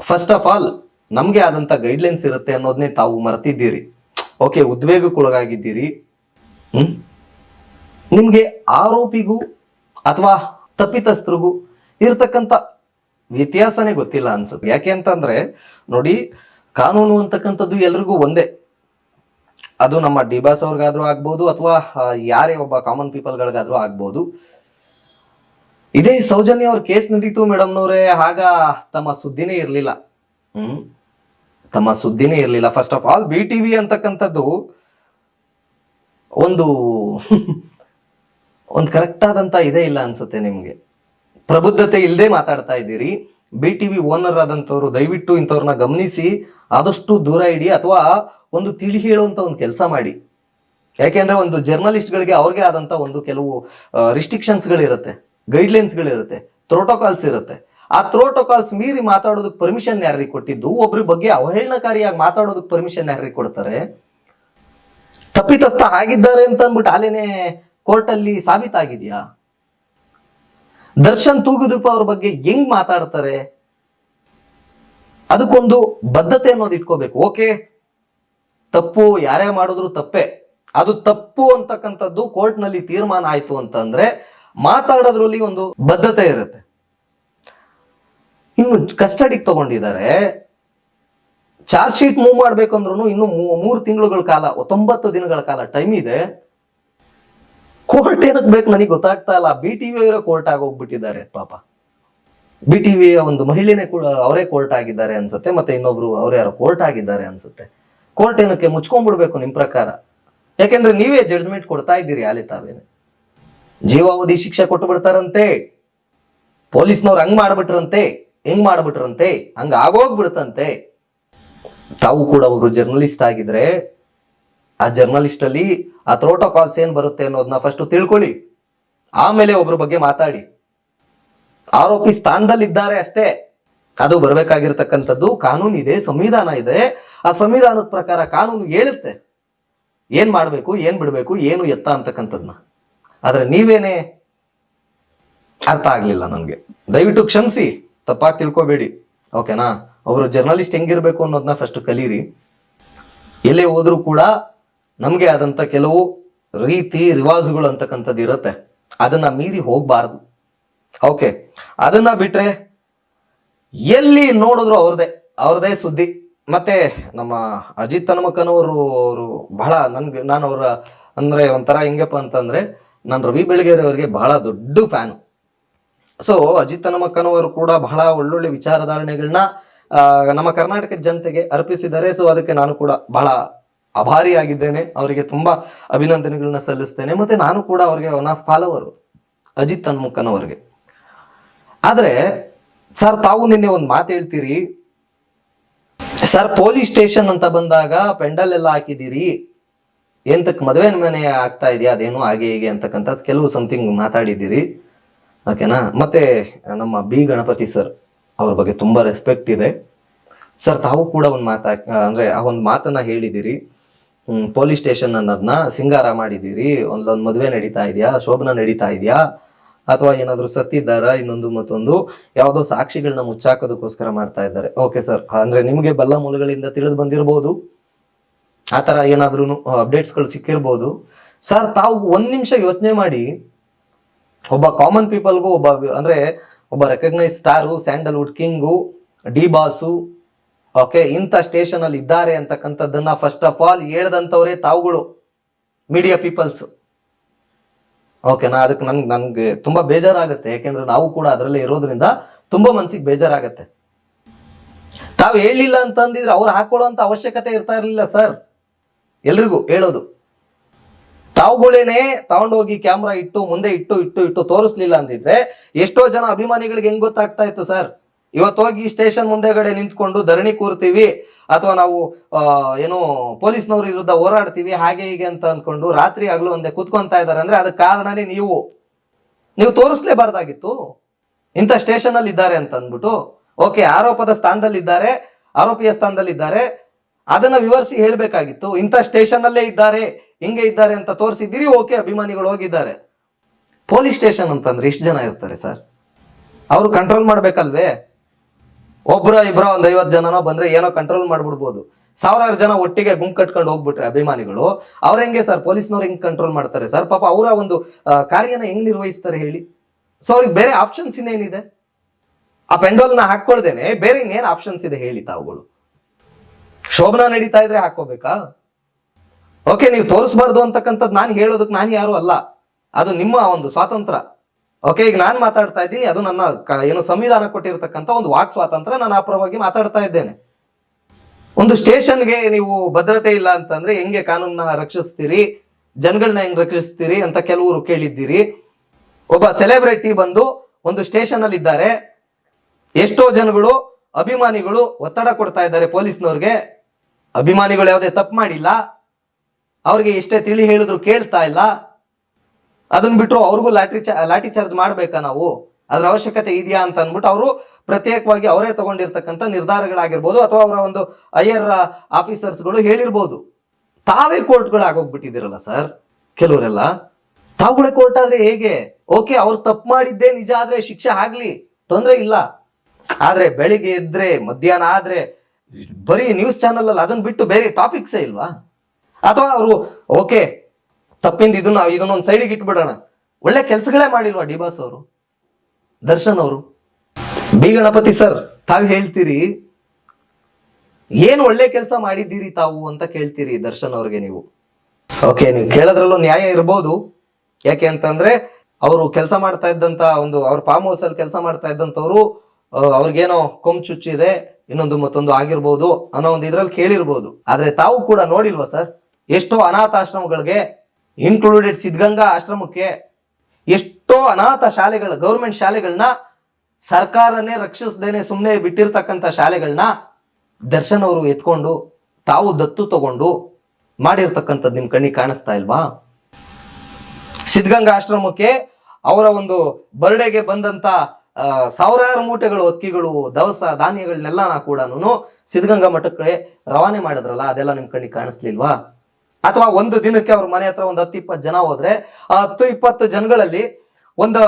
ಫಸ್ಟ್ ಆಫ್ ಆಲ್ ನಮ್ಗೆ ಆದಂತ ಗೈಡ್ಲೈನ್ಸ್ ಇರುತ್ತೆ ಅನ್ನೋದನ್ನೇ ತಾವು ಮರೆತಿದ್ದೀರಿ. ಓಕೆ ಉದ್ವೇಗಕ್ಕೊಳಗಾಗಿದ್ದೀರಿ ಹ್ಮ್? ನಿಮ್ಗೆ ಆರೋಪಿಗೂ ಅಥವಾ ತಪ್ಪಿತಸ್ಥರಿಗೂ ಇರತಕ್ಕಂತ ವ್ಯತ್ಯಾಸನೇ ಗೊತ್ತಿಲ್ಲ ಅನ್ಸುತ್ತೆ. ಯಾಕೆ ಅಂತಂದ್ರೆ, ನೋಡಿ, ಕಾನೂನು ಅಂತಕ್ಕಂಥದ್ದು ಎಲ್ರಿಗೂ ಒಂದೇ. ಅದು ನಮ್ಮ ಡಿಬಾಸ್ ಅವ್ರಿಗಾದ್ರೂ ಆಗ್ಬೋದು ಅಥವಾ ಯಾರೇ ಒಬ್ಬ ಕಾಮನ್ ಪೀಪಲ್ಗಳಿಗಾದ್ರೂ ಆಗ್ಬೋದು. ಇದೇ ಸೌಜನ್ಯ ಅವ್ರ ಕೇಸ್ ನಡೀತು ಮೇಡಮ್ನವ್ರೆ, ಆಗ ತಮ್ಮ ಸುದ್ದಿನೇ ಇರ್ಲಿಲ್ಲ. ಹ್ಮ್? ತಮ್ಮ ಸುದ್ದಿನೇ ಇರಲಿಲ್ಲ. First of all B TV ಅಂತಕ್ಕಂಥದ್ದು ಒಂದು ಒಂದು ಕರೆಕ್ಟ್ ಆದಂತ ಇದೇ ಇಲ್ಲ ಅನ್ಸುತ್ತೆ ನಿಮ್ಗೆ. ಪ್ರಬುದ್ಧತೆ ಇಲ್ಲದೆ ಮಾತಾಡ್ತಾ ಇದ್ದೀರಿ. ಬಿ ಟಿವಿ ಓನರ್ ಆದಂಥವ್ರು ದಯವಿಟ್ಟು ಇಂಥವ್ರನ್ನ ಗಮನಿಸಿ, ಆದಷ್ಟು ದೂರ ಇಡಿ ಅಥವಾ ಒಂದು ತಿಳಿ ಹೇಳುವಂತ ಒಂದು ಕೆಲಸ ಮಾಡಿ. ಯಾಕೆಂದ್ರೆ ಒಂದು ಜರ್ನಲಿಸ್ಟ್ ಗಳಿಗೆ ಅವ್ರಿಗೆ ಆದಂತ ಒಂದು ಕೆಲವು ರಿಸ್ಟ್ರಿಕ್ಷನ್ಸ್ ಗಳಿರುತ್ತೆ ಗೈಡ್ಲೈನ್ಸ್ ಗಳಿರುತ್ತೆ ಪ್ರೋಟೋಕಾಲ್ಸ್ ಇರುತ್ತೆ. ಆ ಪ್ರೋಟೋಕಾಲ್ಸ್ ಮೀರಿ ಮಾತಾಡೋದಕ್ಕೆ ಪರ್ಮಿಷನ್ ಯಾರಿಗೆ ಕೊಟ್ಟಿದ್ದು? ಒಬ್ರ ಬಗ್ಗೆ ಅವಹೇಳನಕಾರಿಯಾಗಿ ಮಾತಾಡೋದಕ್ಕೆ ಪರ್ಮಿಷನ್ ಯಾರಿಗೆ ಕೊಡ್ತಾರೆ? ತಪ್ಪಿತಸ್ಥ ಆಗಿದ್ದಾರೆ ಅಂತ ಅಂದ್ಬಿಟ್ಟು ಅಲ್ಲೇನೆ ಕೋರ್ಟ್ ಅಲ್ಲಿ ಸಾಬೀತಾಗಿದ್ಯಾ? ದರ್ಶನ್ ತೂಗುದೀಪ ಅವ್ರ ಬಗ್ಗೆ ಹೆಂಗ್ ಮಾತಾಡ್ತಾರೆ? ಅದಕ್ಕೊಂದು ಬದ್ಧತೆ ಅನ್ನೋದು ಇಟ್ಕೋಬೇಕು. ಓಕೆ ತಪ್ಪು ಯಾರೇ ಮಾಡಿದ್ರು ತಪ್ಪೇ. ಅದು ತಪ್ಪು ಅಂತಕ್ಕಂಥದ್ದು ಕೋರ್ಟ್ನಲ್ಲಿ ತೀರ್ಮಾನ ಆಯ್ತು ಅಂತಂದ್ರೆ ಮಾತಾಡೋದ್ರಲ್ಲಿ ಒಂದು ಬದ್ಧತೆ ಇರುತ್ತೆ. ಇನ್ನು ಕಸ್ಟಡಿಗೆ ತಗೊಂಡಿದ್ದಾರೆ. ಚಾರ್ಜ್ ಶೀಟ್ ಮೂವ್ ಮಾಡ್ಬೇಕಂದ್ರೂ ಇನ್ನು ಮೂರು ತಿಂಗಳುಗಳ ಕಾಲ, ತೊಂಬತ್ತು ದಿನಗಳ ಕಾಲ ಟೈಮ್ ಇದೆ. ಕೋರ್ಟ್ ಏನಕ್ಕೆ ಬೇಕು ನನಗೆ ಗೊತ್ತಾಗ್ತಾ ಇಲ್ಲ. ಬಿ ಟಿ ವಿ ಅವರೇ ಕೋರ್ಟ್ ಆಗೋಗ್ಬಿಟ್ಟಿದ್ದಾರೆ ಪಾಪ. ಬಿ ಟಿ ವಿಯ ಒಂದು ಮಹಿಳೆನೇ ಕೂಡ ಅವರೇ ಕೋರ್ಟ್ ಆಗಿದ್ದಾರೆ ಅನ್ಸುತ್ತೆ, ಮತ್ತೆ ಇನ್ನೊಬ್ರು ಅವರೇ ಯಾರೋ ಕೋರ್ಟ್ ಆಗಿದ್ದಾರೆ ಅನ್ಸುತ್ತೆ. ಕೋರ್ಟ್ ಏನಕ್ಕೆ ಮುಚ್ಕೊಂಡ್ಬಿಡ್ಬೇಕು ನಿಮ್ ಪ್ರಕಾರ? ಯಾಕೆಂದ್ರೆ ನೀವೇ ಜಡ್ಜ್ಮೆಂಟ್ ಕೊಡ್ತಾ ಇದ್ದೀರಿ ಅಲ್ಲಿ ತಾವೇನೆ. ಜೀವಾವಧಿ ಶಿಕ್ಷೆ ಕೊಟ್ಟು ಬಿಡ್ತಾರಂತೆ ಪೊಲೀಸ್ನವ್ರು ಹಂಗ್ ಮಾಡ್ಬಿಟ್ರಂತೆ, ಹೆಂಗ್ ಮಾಡ್ಬಿಟ್ರಂತೆ, ಹಂಗ ಆಗೋಗ್ಬಿಡ್ತಂತೆ. ತಾವು ಕೂಡ ಒಬ್ರು ಜರ್ನಲಿಸ್ಟ್ ಆಗಿದ್ರೆ, ಆ ಜರ್ನಲಿಸ್ಟ್ ಅಲ್ಲಿ ಆ ಪ್ರೋಟೋಕಾಲ್ಸ್ ಏನ್ ಬರುತ್ತೆ ಅನ್ನೋದನ್ನ ಫಸ್ಟ್ ತಿಳ್ಕೊಳ್ಳಿ. ಆಮೇಲೆ ಒಬ್ರ ಬಗ್ಗೆ ಮಾತಾಡಿ. ಆರೋಪಿ ಸ್ಥಾನದಲ್ಲಿದ್ದಾರೆ ಅಷ್ಟೇ. ಅದು ಬರಬೇಕಾಗಿರ್ತಕ್ಕಂಥದ್ದು ಕಾನೂನು ಇದೆ, ಸಂವಿಧಾನ ಇದೆ. ಆ ಸಂವಿಧಾನದ ಪ್ರಕಾರ ಕಾನೂನು ಹೇಳುತ್ತೆ ಏನ್ ಮಾಡ್ಬೇಕು, ಏನ್ ಬಿಡ್ಬೇಕು, ಏನು ಎತ್ತ ಅಂತಕ್ಕಂಥದ್ನ. ಆದ್ರೆ ನೀವೇನೆ ಅರ್ಥ ಆಗ್ಲಿಲ್ಲ ನನ್ಗೆ. ದಯವಿಟ್ಟು ಕ್ಷಮಿಸಿ, ತಪ್ಪಾಗಿ ತಿಳ್ಕೊಬೇಡಿ. ಓಕೆನಾ? ಅವರು ಜರ್ನಲಿಸ್ಟ್ ಹೆಂಗಿರ್ಬೇಕು ಅನ್ನೋದನ್ನ ಫಸ್ಟ್ ಕಲೀರಿ. ಎಲ್ಲೇ ಹೋದ್ರೂ ಕೂಡ ನಮ್ಗೆ ಆದಂತ ಕೆಲವು ರೀತಿ, ರಿವಾಜುಗಳು ಅಂತಕ್ಕಂಥದ್ದು ಇರುತ್ತೆ ಅದನ್ನ ಮೀರಿ ಹೋಗ್ಬಾರ್ದು. ಓಕೆ. ಅದನ್ನ ಬಿಟ್ರೆ ಎಲ್ಲಿ ನೋಡಿದ್ರು ಅವ್ರದೇ ಅವ್ರದೇ ಸುದ್ದಿ. ಮತ್ತೆ ನಮ್ಮ ಅಜಿತ್ ಹನುಮಕ್ಕನವರು ಅವರು ಬಹಳ ನನ್ಗೆ, ನಾನು ಅವರ, ಅಂದ್ರೆ ಒಂಥರ ಹೆಂಗಪ್ಪ ಅಂತಂದ್ರೆ, ನಾನು ರವಿ ಬೆಳಗೆರೆ ಅವರಿಗೆ ಬಹಳ ದೊಡ್ಡ ಫ್ಯಾನ್ ಸೊ ಅಜಿತ್ ಹನುಮಕ್ಕನವರು ಕೂಡ ಬಹಳ ಒಳ್ಳೊಳ್ಳೆ ವಿಚಾರಧಾರಣೆಗಳನ್ನ ನಮ್ಮ ಕರ್ನಾಟಕ ಜನತೆಗೆ ಅರ್ಪಿಸಿದ್ದಾರೆ. ಸೊ ಅದಕ್ಕೆ ನಾನು ಕೂಡ ಬಹಳ ಆಭಾರಿಯಾಗಿದ್ದೇನೆ ಅವರಿಗೆ ತುಂಬಾ ಅಭಿನಂದನೆಗಳನ್ನ ಸಲ್ಲಿಸ್ತೇನೆ. ಮತ್ತೆ ನಾನು ಕೂಡ ಅವರಿಗೆ ಒನ್ ಆಫ್ ಫಾಲೋವರ್ ಅಜಿತ್ ಹನುಮಕ್ಕನವರಿಗೆ ಆದ್ರೆ ಸರ್, ತಾವು ನಿನ್ನೆ ಒಂದು ಮಾತು ಹೇಳ್ತೀರಿ. ಸರ್, ಪೊಲೀಸ್ ಸ್ಟೇಷನ್ ಅಂತ ಬಂದಾಗ ಪೆಂಡಲ್ ಎಲ್ಲ ಹಾಕಿದ್ದೀರಿ. ಎಂತಕ್ ಮದುವೆ ಮನೆ ಆಗ್ತಾ ಇದೆಯಾ? ಅದೇನೋ ಹಾಗೆ ಹೀಗೆ ಅಂತಕ್ಕಂಥ ಕೆಲವು ಸಮಥಿಂಗ್ ಮಾತಾಡಿದ್ದೀರಿ. ಓಕೆನಾ? ಮತ್ತೆ ನಮ್ಮ ಬಿ ಗಣಪತಿ ಸರ್, ಅವ್ರ ಬಗ್ಗೆ ತುಂಬಾ ರೆಸ್ಪೆಕ್ಟ್ ಇದೆ. ಸರ್, ತಾವು ಕೂಡ ಒಂದು ಮಾತಾ, ಅಂದ್ರೆ ಆ ಒಂದು ಮಾತನ್ನ ಹೇಳಿದಿರಿ ಪೊಲೀಸ್ ಸ್ಟೇಷನ್ ಅನ್ನೋದನ್ನ ಸಿಂಗಾರ ಮಾಡಿದ್ದೀರಿ. ಒಂದೊಂದು ಮದುವೆ ನಡೀತಾ ಇದೆಯಾ? ಶೋಭನ ನಡೀತಾ ಇದೆಯಾ? ಅಥವಾ ಏನಾದ್ರು ಸತ್ತಿದ್ದಾರಾ ಇನ್ನೊಂದು ಮತ್ತೊಂದು ಯಾವುದೋ ಸಾಕ್ಷಿಗಳನ್ನ ಮುಚ್ಚಾಕೋದಕ್ಕೋಸ್ಕರ ಮಾಡ್ತಾ ಇದ್ದಾರೆ. ಓಕೆ ಸರ್ ಅಂದ್ರೆ ನಿಮಗೆ ಬಲ್ಲ ಮೂಲಗಳಿಂದ ತಿಳಿದು ಬಂದಿರಬಹುದು ಆತರ ತರ ಏನಾದ್ರೂ ಅಪ್ಡೇಟ್ಸ್ಗಳು ಸಿಕ್ಕಿರ್ಬೋದು. ಸರ್ ತಾವು ಒಂದ್ ನಿಮಿಷ ಯೋಚನೆ ಮಾಡಿ. ಒಬ್ಬ ಕಾಮನ್ ಪೀಪಲ್ಗೂ ಒಬ್ಬ ಅಂದ್ರೆ ಒಬ್ಬ recognise star Sandalwood king D boss okay ಇಂಥ ಸ್ಟೇಷನ್ ಅಲ್ಲಿ ಇದ್ದಾರೆ ಅಂತಕ್ಕಂಥದ್ದನ್ನ ಫಸ್ಟ್ ಆಫ್ ಆಲ್ ಹೇಳ್ದಂಥವ್ರೆ ತಾವುಗಳು ಮೀಡಿಯಾ ಪೀಪಲ್ಸ್ ಓಕೆನಾ ಅದಕ್ಕೆ ನಂಗೆ ನನಗೆ ತುಂಬಾ ಬೇಜಾರಾಗುತ್ತೆ, ಯಾಕೆಂದ್ರೆ ನಾವು ಕೂಡ ಅದರಲ್ಲೇ ಇರೋದ್ರಿಂದ ತುಂಬಾ ಮನ್ಸಿಗೆ ಬೇಜಾರಾಗತ್ತೆ. ತಾವು ಹೇಳಿಲ್ಲ ಅಂತಂದಿದ್ರೆ ಅವ್ರು ಹಾಕೊಳ್ಳುವಂತ ಅವಶ್ಯಕತೆ ಇರ್ತಾ ಇರಲಿಲ್ಲ ಸರ್ ಎಲ್ರಿಗೂ ಹೇಳೋದು. ತಾವುಗಳೇನೆ ತಗೊಂಡೋಗಿ ಕ್ಯಾಮ್ರಾ ಇಟ್ಟು, ಮುಂದೆ ಇಟ್ಟು ಇಟ್ಟು ಇಟ್ಟು ತೋರಿಸ್ಲಿಲ್ಲ ಅಂದಿದ್ರೆ ಎಷ್ಟೋ ಜನ ಅಭಿಮಾನಿಗಳಿಗೆ ಹೆಂಗ್ ಗೊತ್ತಾಗ್ತಾ ಇತ್ತು ಸರ್ ಇವತ್ತು ಹೋಗಿ ಸ್ಟೇಷನ್ ಮುಂದೆಗಡೆ ನಿಂತ್ಕೊಂಡು ಧರಣಿ ಕೂರ್ತೀವಿ ಅಥವಾ ನಾವು ಏನು ಪೊಲೀಸ್ನವ್ರ ವಿರುದ್ಧ ಹೋರಾಡ್ತೀವಿ, ಹಾಗೆ ಹೀಗೆ ಅಂತ ಅಂದ್ಕೊಂಡು ರಾತ್ರಿ ಆಗಲೂ ಒಂದೇ ಕೂತ್ಕೊಂತಾ ಇದ್ದಾರೆ ಅಂದ್ರೆ ಅದಕ್ಕೆ ಕಾರಣನೇ ನೀವು. ನೀವು ತೋರಿಸ್ಲೇಬಾರ್ದಾಗಿತ್ತು. ಇಂಥ ಸ್ಟೇಷನ್ ಅಲ್ಲಿ ಇದ್ದಾರೆ ಅಂತ ಅಂದ್ಬಿಟ್ಟು. ಓಕೆ, ಆರೋಪದ ಸ್ಥಾನದಲ್ಲಿ ಇದ್ದಾರೆ ಆರೋಪಿಯ ಸ್ಥಾನದಲ್ಲಿ ಇದ್ದಾರೆ ಅದನ್ನ ವಿವರಿಸಿ ಹೇಳ್ಬೇಕಾಗಿತ್ತು. ಇಂಥ ಸ್ಟೇಷನ್ ಅಲ್ಲೇ ಇದ್ದಾರೆ, ಹಿಂಗೆ ಇದ್ದಾರೆ ಅಂತ ತೋರಿಸಿದ್ದೀರಿ, ಓಕೆ, ಅಭಿಮಾನಿಗಳು ಹೋಗಿದ್ದಾರೆ. ಪೊಲೀಸ್ ಸ್ಟೇಷನ್ ಅಂತಂದ್ರೆ ಇಷ್ಟು ಜನ ಇರ್ತಾರೆ ಸರ್. ಅವರು ಕಂಟ್ರೋಲ್ ಮಾಡ್ಬೇಕಲ್ವೇ? ಒಬ್ರ ಇಬ್ರ ಒಂದ್ ಐವತ್ ಜನನೋ ಬಂದ್ರೆ ಏನೋ ಕಂಟ್ರೋಲ್ ಮಾಡ್ಬಿಡ್ಬೋದು. ಸಾವಿರಾರು ಜನ ಒಟ್ಟಿಗೆ ಗುಂಪು ಕಟ್ಕೊಂಡು ಹೋಗ್ಬಿಟ್ರೆ ಅಭಿಮಾನಿಗಳು, ಅವ್ರ ಹೆಂಗೆ ಸರ್? ಪೊಲೀಸ್ನವ್ರು ಹೆಂಗ್ ಕಂಟ್ರೋಲ್ ಮಾಡ್ತಾರೆ ಸರ್? ಪಾಪ ಅವರ ಒಂದು ಕಾರ್ಯನ ಹೆಂಗ್ ನಿರ್ವಹಿಸ್ತಾರೆ ಹೇಳಿ? ಸೊ ಅವ್ರಿಗೆ ಬೇರೆ ಆಪ್ಷನ್ಸ್ ಇನ್ನೇನಿದೆ? ಆ ಪೆಂಡೋಲ್ನ ಹಾಕೊಳ್ದೇನೆ ಬೇರೆ ಇನ್ನೇನ್ ಆಪ್ಷನ್ಸ್ ಇದೆ ಹೇಳಿ ತಾವುಗಳು. ಶೋಭನಾ ನಡೀತಾ ಇದ್ರೆ ಹಾಕೋಬೇಕಾ ಓಕೆ ನೀವು ತೋರಿಸ್ಬಾರ್ದು ಅಂತಕ್ಕಂಥದ್ದು ನಾನು ಹೇಳೋದಕ್ಕೆ ನಾನು ಯಾರು ಅಲ್ಲ. ಅದು ನಿಮ್ಮ ಒಂದು ಸ್ವಾತಂತ್ರ್ಯ ಓಕೆ ಈಗ ನಾನು ಮಾತಾಡ್ತಾ ಇದ್ದೀನಿ. ಅದು ನನ್ನ ಏನು ಸಂವಿಧಾನ ಕೊಟ್ಟಿರ್ತಕ್ಕಂಥ ಒಂದು ವಾಕ್ ಸ್ವಾತಂತ್ರ್ಯ. ನಾನು ಆ ಮಾತಾಡ್ತಾ ಇದ್ದೇನೆ. ಒಂದು ಸ್ಟೇಷನ್ಗೆ ನೀವು ಭದ್ರತೆ ಇಲ್ಲ ಅಂತಂದ್ರೆ ಹೆಂಗೆ ಕಾನೂನನ್ನ ರಕ್ಷಿಸ್ತೀರಿ? ಜನಗಳನ್ನ ಹೆಂಗ್ ರಕ್ಷಿಸ್ತೀರಿ ಅಂತ ಕೆಲವರು ಕೇಳಿದ್ದೀರಿ. ಒಬ್ಬ ಸೆಲೆಬ್ರಿಟಿ ಬಂದು ಒಂದು ಸ್ಟೇಷನ್ ಅಲ್ಲಿ ಇದ್ದಾರೆ. ಎಷ್ಟೋ ಜನಗಳು, ಅಭಿಮಾನಿಗಳು ಒತ್ತಡ ಕೊಡ್ತಾ ಇದ್ದಾರೆ ಪೊಲೀಸ್ನವ್ರಿಗೆ. ಅಭಿಮಾನಿಗಳು ಯಾವುದೇ ತಪ್ಪು ಮಾಡಿಲ್ಲ. ಅವ್ರಿಗೆ ಎಷ್ಟೇ ತಿಳಿ ಹೇಳಿದ್ರು ಕೇಳ್ತಾ ಇಲ್ಲ. ಅದನ್ನ ಬಿಟ್ಟರು ಅವ್ರಿಗೂ ಲಾಟ್ರಿ ಲಾಠಿ ಚಾರ್ಜ್ ಮಾಡ್ಬೇಕಾ ನಾವು? ಅದ್ರ ಅವಶ್ಯಕತೆ ಇದೆಯಾ ಅಂತ ಅಂದ್ಬಿಟ್ಟು ಅವರು ಪ್ರತ್ಯೇಕವಾಗಿ ಅವರೇ ತಗೊಂಡಿರ್ತಕ್ಕಂಥ ನಿರ್ಧಾರಗಳಾಗಿರ್ಬೋದು ಅಥವಾ ಅವರ ಒಂದು ಐಯರ್ ಆಫೀಸರ್ಸ್ಗಳು ಹೇಳಿರ್ಬೋದು. ತಾವೇ ಕೋರ್ಟ್ಗಳು ಆಗೋಗ್ಬಿಟ್ಟಿದಿರಲ್ಲ ಸರ್, ಕೆಲವರೆಲ್ಲ? ತಾವುಗಳೇ ಕೋರ್ಟ್ ಆದ್ರೆ ಹೇಗೆ? ಓಕೆ, ಅವ್ರು ತಪ್ಪು ಮಾಡಿದ್ದೇ ನಿಜ ಆದ್ರೆ ಶಿಕ್ಷೆ ಆಗ್ಲಿ, ತೊಂದರೆ ಇಲ್ಲ. ಆದ್ರೆ ಬೆಳಿಗ್ಗೆ ಇದ್ರೆ ಮಧ್ಯಾಹ್ನ ಆದ್ರೆ, ಬರೀ ನ್ಯೂಸ್ ಚಾನಲ್ ಅಲ್ಲಿ ಅದನ್ನ ಬಿಟ್ಟು ಬೇರೆ ಟಾಪಿಕ್ಸೇ ಇಲ್ವಾ? ಅಥವಾ ಅವರು, ಓಕೆ ತಪ್ಪಿಂದ ಇದನ್ನ ಇದನ್ನೊಂದು ಸೈಡಿಗೆ ಇಟ್ಬಿಡೋಣ. ಒಳ್ಳೆ ಕೆಲ್ಸಗಳೇ ಮಾಡಿಲ್ವಾ ಡಿ ಬಾಸ್ ಅವರು? ದರ್ಶನ್ ಅವರು? ಬಿ ಗಣಪತಿ ಸರ್, ತಾವು ಹೇಳ್ತೀರಿ, ಏನು ಒಳ್ಳೆ ಕೆಲಸ ಮಾಡಿದ್ದೀರಿ ತಾವು ಅಂತ ಕೇಳ್ತೀರಿ ದರ್ಶನ್ ಅವ್ರಿಗೆ ನೀವು. ಓಕೆ ನೀವು ಕೇಳೋದ್ರಲ್ಲೂ ನ್ಯಾಯ ಇರ್ಬೋದು. ಯಾಕೆ ಅಂತಂದ್ರೆ, ಅವರು ಕೆಲಸ ಮಾಡ್ತಾ ಇದ್ದಂತ ಒಂದು, ಅವ್ರ ಫಾರ್ಮ್ ಹೌಸ್ ಅಲ್ಲಿ ಕೆಲಸ ಮಾಡ್ತಾ ಇದ್ದಂಥವ್ರು ಅವ್ರಿಗೇನೋ ಕೊಂಬ್ ಚುಚ್ಚಿದೆ, ಇನ್ನೊಂದು ಮತ್ತೊಂದು ಆಗಿರ್ಬೋದು ಅನ್ನೋ ಒಂದು ಇದ್ರಲ್ಲಿ ಕೇಳಿರ್ಬೋದು. ಆದ್ರೆ ತಾವು ಕೂಡ ನೋಡಿಲ್ವಾ ಸರ್, ಎಷ್ಟೋ ಅನಾಥಾಶ್ರಮಗಳಿಗೆ ಇನ್ಕ್ಲೂಡೆಡ್ ಸಿದ್ಧಗಂಗಾ ಆಶ್ರಮಕ್ಕೆ ಎಷ್ಟೋ ಅನಾಥ ಶಾಲೆಗಳ ಗೌರ್ಮೆಂಟ್ ಶಾಲೆಗಳನ್ನ ಸರ್ಕಾರನೇ ರಕ್ಷಿಸದೇನೆ ಸುಮ್ಮನೆ ಬಿಟ್ಟಿರ್ತಕ್ಕಂಥ ಶಾಲೆಗಳನ್ನ ದರ್ಶನ್ ಅವರು ಎತ್ಕೊಂಡು ತಾವು ದತ್ತು ತಗೊಂಡು ಮಾಡಿರ್ತಕ್ಕಂಥದ್ದು ನಿಮ್ ಕಣ್ಣಿಗೆ ಕಾಣಿಸ್ತಾ ಇಲ್ವಾ? ಸಿದ್ಧಗಂಗಾ ಆಶ್ರಮಕ್ಕೆ ಅವರ ಒಂದು ಬರ್ಡೆಗೆ ಬಂದಂತ ಸಾವಿರಾರು ಮೂಟೆಗಳು, ಅಕ್ಕಿಗಳು, ದವಸ ಧಾನ್ಯಗಳನ್ನೆಲ್ಲ ಕೂಡ ಸಿದ್ಧಗಂಗಾ ಮಠಕ್ಕೆ ರವಾನೆ ಮಾಡಿದ್ರಲ್ಲ, ಅದೆಲ್ಲ ನಿಮ್ ಕಣ್ಣಿಗೆ ಕಾಣಿಸ್ಲಿಲ್ವಾ? ಅಥವಾ ಒಂದು ದಿನಕ್ಕೆ ಅವ್ರ ಮನೆ ಹತ್ರ ಒಂದು ಹತ್ತು, ಇಪ್ಪತ್ತು ಜನ ಹೋದ್ರೆ, ಆ ಹತ್ತು, ಇಪ್ಪತ್ತು ಜನಗಳಲ್ಲಿ ಒಂದು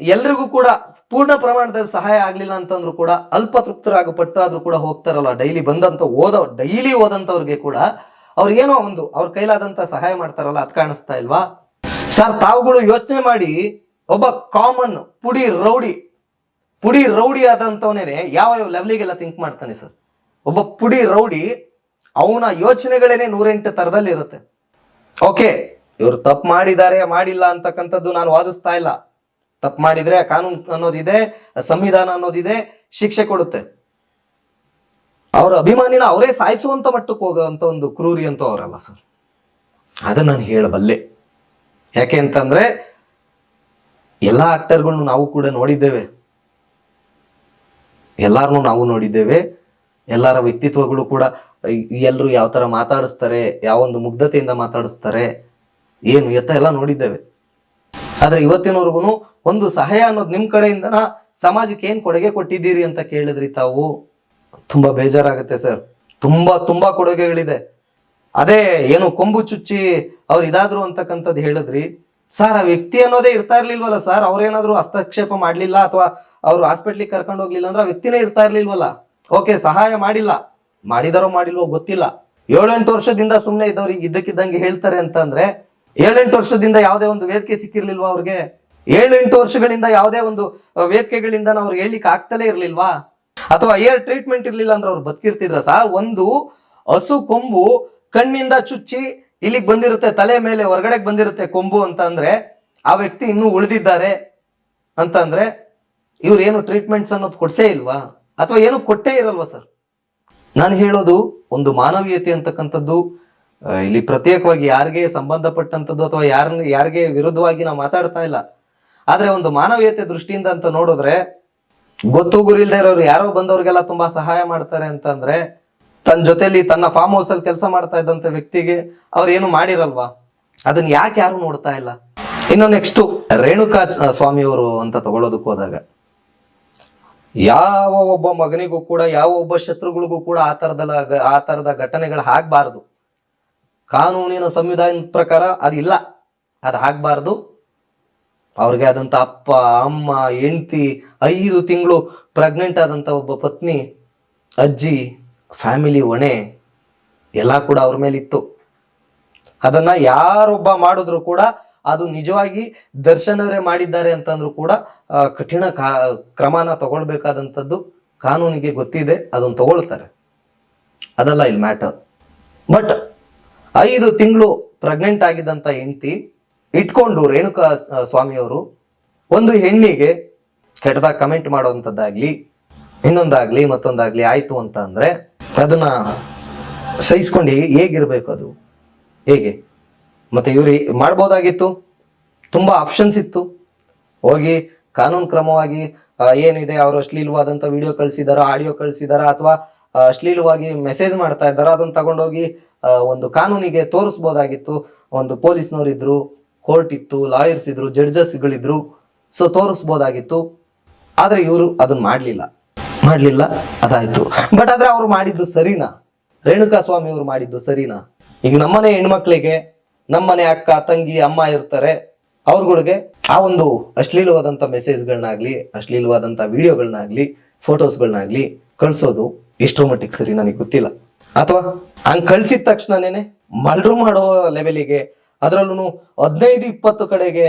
ಎಲ್ರಿಗೂ ಕೂಡ ಪೂರ್ಣ ಪ್ರಮಾಣದಲ್ಲಿ ಸಹಾಯ ಆಗ್ಲಿಲ್ಲ ಅಂತಂದ್ರು ಕೂಡ, ಅಲ್ಪ ತೃಪ್ತರಾಗ ಪಟ್ಟಾದ್ರೂ ಕೂಡ ಹೋಗ್ತಾರಲ್ಲ, ಡೈಲಿ ಬಂದಂತ ಓದ, ಡೈಲಿ ಓದಂತವ್ರಿಗೆ ಕೂಡ ಅವ್ರಿಗೇನೋ ಒಂದು, ಅವ್ರ ಕೈಲಾದಂತ ಸಹಾಯ ಮಾಡ್ತಾರಲ್ಲ, ಅದ್ ಕಾಣಿಸ್ತಾ ಇಲ್ವಾ? ಸರ್, ತಾವುಗಳು ಯೋಚನೆ ಮಾಡಿ, ಒಬ್ಬ ಕಾಮನ್ ಪುಡಿ ರೌಡಿ ಪುಡಿ ರೌಡಿ ಆದಂತವನೇ ಯಾವ ಯಾವ ಲೆವೆಲಿಗೆಲ್ಲ ಥಿಂಕ್ ಮಾಡ್ತಾನೆ ಸರ್? ಒಬ್ಬ ಪುಡಿ ರೌಡಿ ಅವನ ಯೋಚನೆಗಳೇನೆ ನೂರೆಂಟು ತರದಲ್ಲಿ ಇರುತ್ತೆ ಓಕೆ, ಇವರು ತಪ್ಪು ಮಾಡಿದ್ದಾರೆ, ಮಾಡಿಲ್ಲ ಅಂತಕ್ಕಂಥದ್ದು ನಾನು ವಾದಿಸ್ತಾ ಇಲ್ಲ. ತಪ್ಪು ಮಾಡಿದ್ರೆ ಕಾನೂನು ಅನ್ನೋದಿದೆ ಸಂವಿಧಾನ ಅನ್ನೋದಿದೆ, ಶಿಕ್ಷೆ ಕೊಡುತ್ತೆ. ಅವರ ಅಭಿಮಾನಿನ ಅವರೇ ಸಾಯಿಸುವಂತ ಮಟ್ಟಕ್ಕೆ ಹೋಗುವಂತ ಒಂದು ಕ್ರೂರಿ ಅಂತೂ ಅವರಲ್ಲ ಸರ್. ಅದನ್ನ ನಾನು ಹೇಳಬಲ್ಲೆ. ಯಾಕೆ ಅಂತಂದ್ರೆ, ಎಲ್ಲಾ ಆಕ್ಟರ್ಗಳನ್ನು ನಾವು ಕೂಡ ನೋಡಿದ್ದೇವೆ. ಎಲ್ಲಾರನ್ನು ನಾವು ನೋಡಿದ್ದೇವೆ. ಎಲ್ಲರ ವ್ಯಕ್ತಿತ್ವಗಳು ಕೂಡ ಎಲ್ಲರೂ ಯಾವ ತರ ಮಾತಾಡಿಸ್ತಾರೆ, ಯಾವ ಒಂದು ಮುಗ್ಧತೆಯಿಂದ ಮಾತಾಡಿಸ್ತಾರೆ, ಏನು ಎತ್ತ ಎಲ್ಲ ನೋಡಿದ್ದೇವೆ. ಆದ್ರೆ ಇವತ್ತಿನವರೆಗೂ ಒಂದು ಸಹಾಯ ಅನ್ನೋದು ನಿಮ್ ಕಡೆಯಿಂದನ, ಸಮಾಜಕ್ಕೆ ಏನ್ ಕೊಡುಗೆ ಕೊಟ್ಟಿದ್ದೀರಿ ಅಂತ ಕೇಳಿದ್ರಿ ತಾವು? ತುಂಬಾ ಬೇಜಾರಾಗುತ್ತೆ ಸರ್. ತುಂಬಾ ತುಂಬಾ ಕೊಡುಗೆಗಳಿದೆ. ಅದೇ ಏನು ಕೊಂಬು ಚುಚ್ಚಿ ಅವ್ರು ಇದಾದ್ರು ಅಂತಕ್ಕಂಥದ್ದು ಹೇಳಿದ್ರಿ. ಸರ್, ಆ ವ್ಯಕ್ತಿ ಅನ್ನೋದೇ ಇರ್ತಾ ಇರ್ಲಿಲ್ವಲ್ಲ ಸರ್? ಅವ್ರೇನಾದ್ರು ಹಸ್ತಕ್ಷೇಪ ಮಾಡ್ಲಿಲ್ಲ ಅಥವಾ ಅವ್ರು ಹಾಸ್ಪಿಟ್ಲಿಗೆ ಕರ್ಕೊಂಡು ಹೋಗ್ಲಿಲ್ಲ ಅಂದ್ರೆ ಆ ವ್ಯಕ್ತಿನೇ ಇರ್ತಾ ಇರ್ಲಿಲ್ವಲ್ಲ? ಓಕೆ ಸಹಾಯ ಮಾಡಿಲ್ಲ. ಮಾಡಿದಾರೋ ಮಾಡಿಲ್ವೋ ಗೊತ್ತಿಲ್ಲ. ಏಳೆಂಟು ವರ್ಷದಿಂದ ಸುಮ್ನೆ ಇದ್ದವ್ರಿಗೆ ಇದ್ದಕ್ಕಿದ್ದಂಗೆ ಹೇಳ್ತಾರೆ ಅಂತಂದ್ರೆ, ಏಳೆಂಟು ವರ್ಷದಿಂದ ಯಾವುದೇ ಒಂದು ವೇದಿಕೆ ಸಿಕ್ಕಿರ್ಲಿಲ್ವಾ ಅವ್ರಿಗೆ? ಏಳೆಂಟು ವರ್ಷಗಳಿಂದ ಯಾವುದೇ ಒಂದು ವೇದಿಕೆಗಳಿಂದ ಅವ್ರಿಗೆ ಹೇಳಲಿಕ್ಕೆ ಆಗ್ತಲೇ ಇರ್ಲಿಲ್ವಾ? ಅಥವಾ ಏರ್ ಟ್ರೀಟ್ಮೆಂಟ್ ಇರ್ಲಿಲ್ಲ ಅಂದ್ರೆ ಅವ್ರು ಬದುಕಿರ್ತಿದ್ರ ಸಾ? ಒಂದು ಹಸು ಕೊಂಬು ಕಣ್ಣಿಂದ ಚುಚ್ಚಿ ಇಲ್ಲಿಗೆ ಬಂದಿರುತ್ತೆ, ತಲೆ ಮೇಲೆ ಹೊರಗಡೆಗೆ ಬಂದಿರುತ್ತೆ ಕೊಂಬು ಅಂತ ಅಂದ್ರೆ ಆ ವ್ಯಕ್ತಿ ಇನ್ನೂ ಉಳಿದಿದ್ದಾರೆ ಅಂತ ಅಂದ್ರೆ ಏನು ಟ್ರೀಟ್ಮೆಂಟ್ಸ್ ಅನ್ನೋದು ಕೊಡ್ಸೇ ಇಲ್ವಾ? ಅಥವಾ ಏನು ಕೊಟ್ಟೇ ಇರಲ್ವಾ ಸರ್? ನಾನು ಹೇಳೋದು ಒಂದು ಮಾನವೀಯತೆ ಅಂತಕ್ಕಂಥದ್ದು ಇಲ್ಲಿ ಪ್ರತ್ಯೇಕವಾಗಿ ಯಾರಿಗೆ ಸಂಬಂಧಪಟ್ಟಂಥದ್ದು ಅಥವಾ ಯಾರ ಯಾರಿಗೆ ವಿರುದ್ಧವಾಗಿ ನಾವು ಮಾತಾಡ್ತಾ ಇಲ್ಲ. ಆದ್ರೆ ಒಂದು ಮಾನವೀಯತೆ ದೃಷ್ಟಿಯಿಂದ ಅಂತ ನೋಡಿದ್ರೆ, ಗೊತ್ತು ಗುರಿ ಇಲ್ದೇ ಇರೋರು ಯಾರೋ ಬಂದವ್ರಿಗೆಲ್ಲ ತುಂಬಾ ಸಹಾಯ ಮಾಡ್ತಾರೆ ಅಂತಂದ್ರೆ ತನ್ನ ಜೊತೆಲಿ ತನ್ನ ಫಾರ್ಮ್ ಹೌಸ್ ಅಲ್ಲಿ ಕೆಲಸ ಮಾಡ್ತಾ ಇದ್ದಂತ ವ್ಯಕ್ತಿಗೆ ಅವ್ರು ಏನು ಮಾಡಿರಲ್ವಾ? ಅದನ್ನ ಯಾಕೆ ಯಾರು ನೋಡ್ತಾ ಇಲ್ಲ? ಇನ್ನು ನೆಕ್ಸ್ಟ್ ರೇಣುಕಾ ಸ್ವಾಮಿಯವರು ಅಂತ ತಗೊಳ್ಳೋದಕ್ಕೆ ಹೋದಾಗ ಯಾವ ಒಬ್ಬ ಮಗನಿಗೂ ಕೂಡ, ಯಾವ ಒಬ್ಬ ಶತ್ರುಗಳಿಗೂ ಕೂಡ ಆ ತರದ ಆ ತರದ ಘಟನೆಗಳು ಆಗ್ಬಾರ್ದು. ಕಾನೂನಿನ ಸಂವಿಧಾನ ಪ್ರಕಾರ ಅದಿಲ್ಲ. ಅದು ಆಗ್ಬಾರ್ದು. ಅವ್ರಿಗೆ ಆದಂತ ಅಪ್ಪ, ಅಮ್ಮ, ಹೆಂಡತಿ, ಐದು ತಿಂಗಳು ಪ್ರೆಗ್ನೆಂಟ್ ಆದಂತ ಒಬ್ಬ ಪತ್ನಿ, ಅಜ್ಜಿ ಫ್ಯಾಮಿಲಿ ಹೊಣೆ, ಎಲ್ಲ ಕೂಡ ಅವ್ರ ಮೇಲಿತ್ತು. ಅದನ್ನ ಯಾರೊಬ್ಬ ಮಾಡಿದ್ರು ಕೂಡ ಅದು ನಿಜವಾಗಿ ದರ್ಶನವರೇ ಮಾಡಿದ್ದಾರೆ ಅಂತಂದ್ರು ಕೂಡ ಕಠಿಣ ಕ್ರಮನ ತಗೊಳ್ಬೇಕಾದಂಥದ್ದು ಕಾನೂನಿಗೆ ಗೊತ್ತಿದೆ, ಅದನ್ನು ತಗೊಳ್ತಾರೆ. ಅದಲ್ಲ ಇಲ್ಲಿ ಮ್ಯಾಟರ್. ಬಟ್ ಐದು ತಿಂಗಳು ಪ್ರೆಗ್ನೆಂಟ್ ಆಗಿದ್ದಂತ ಹೆಂಡತಿ ಇಟ್ಕೊಂಡು ರೇಣುಕಾ ಸ್ವಾಮಿಯವರು ಒಂದು ಹೆಣ್ಣಿಗೆ ಕೆಟ್ಟದಾಗ ಕಮೆಂಟ್ ಮಾಡುವಂಥದ್ದಾಗ್ಲಿ, ಇನ್ನೊಂದಾಗ್ಲಿ, ಮತ್ತೊಂದಾಗ್ಲಿ ಆಯ್ತು ಅಂತ ಅಂದ್ರೆ ಅದನ್ನ ಸಹಿಸ್ಕೊಂಡು ಹೇಗಿರ್ಬೇಕು ಅದು? ಹೇಗೆ? ಮತ್ತೆ ಇವ್ರು ಮಾಡ್ಬೋದಾಗಿತ್ತು. ತುಂಬಾ ಆಪ್ಷನ್ಸ್ ಇತ್ತು. ಹೋಗಿ ಕಾನೂನು ಕ್ರಮವಾಗಿ ಏನಿದೆ, ಅವರು ಅಶ್ಲೀಲವಾದಂತ ವಿಡಿಯೋ ಕಳಿಸಿದಾರ ಆಡಿಯೋ ಕಳಿಸಿದಾರ, ಅಥವಾ ಅಶ್ಲೀಲವಾಗಿ ಮೆಸೇಜ್ ಮಾಡ್ತಾ ಇದ್ದಾರ, ಅದನ್ನ ತಗೊಂಡೋಗಿ ಒಂದು ಕಾನೂನಿಗೆ ತೋರಿಸ್ಬೋದಾಗಿತ್ತು. ಒಂದು ಪೊಲೀಸ್ನವ್ರು ಇದ್ರು ಕೋರ್ಟ್ ಇತ್ತು ಲಾಯರ್ಸ್ ಇದ್ರು ಜಡ್ಜಸ್ಗಳಿದ್ರು ಸೊ ತೋರಿಸ್ಬೋದಾಗಿತ್ತು. ಆದ್ರೆ ಇವರು ಅದನ್ನ ಮಾಡ್ಲಿಲ್ಲ. ಮಾಡ್ಲಿಲ್ಲ, ಅದಾಯ್ತು. ಬಟ್ ಆದ್ರೆ ಅವ್ರು ಮಾಡಿದ್ದು ಸರಿನಾ? ರೇಣುಕಾ ಸ್ವಾಮಿ ಅವ್ರು ಮಾಡಿದ್ದು ಸರಿನಾ? ಈಗ ನಮ್ಮನೆ ಹೆಣ್ಮಕ್ಳಿಗೆ ನಮ್ಮನೆ ಅಕ್ಕ, ತಂಗಿ, ಅಮ್ಮ ಇರ್ತಾರೆ. ಅವ್ರಗಳಿಗೆ ಆ ಒಂದು ಅಶ್ಲೀಲವಾದಂತ ಮೆಸೇಜ್ಗಳನ್ನಾಗ್ಲಿ ಅಶ್ಲೀಲವಾದಂತ ವಿಡಿಯೋಗಳನ್ನಾಗ್ಲಿ ಫೋಟೋಸ್ಗಳನ್ನಾಗ್ಲಿ ಕಳ್ಸೋದು ಎಷ್ಟು ಮಟ್ಟಿಗೆ ಸರಿ ನನಗೆ ಗೊತ್ತಿಲ್ಲ. ಅಥವಾ ಹಂಗ್ ಕಳ್ಸಿದ ತಕ್ಷಣನೇನೆ ಮಲ್ಡ್ರು ಮಾಡೋ ಲೆವೆಲಿಗೆ ಅದರಲ್ಲೂ ಹದಿನೈದು, ಇಪ್ಪತ್ತು ಕಡೆಗೆ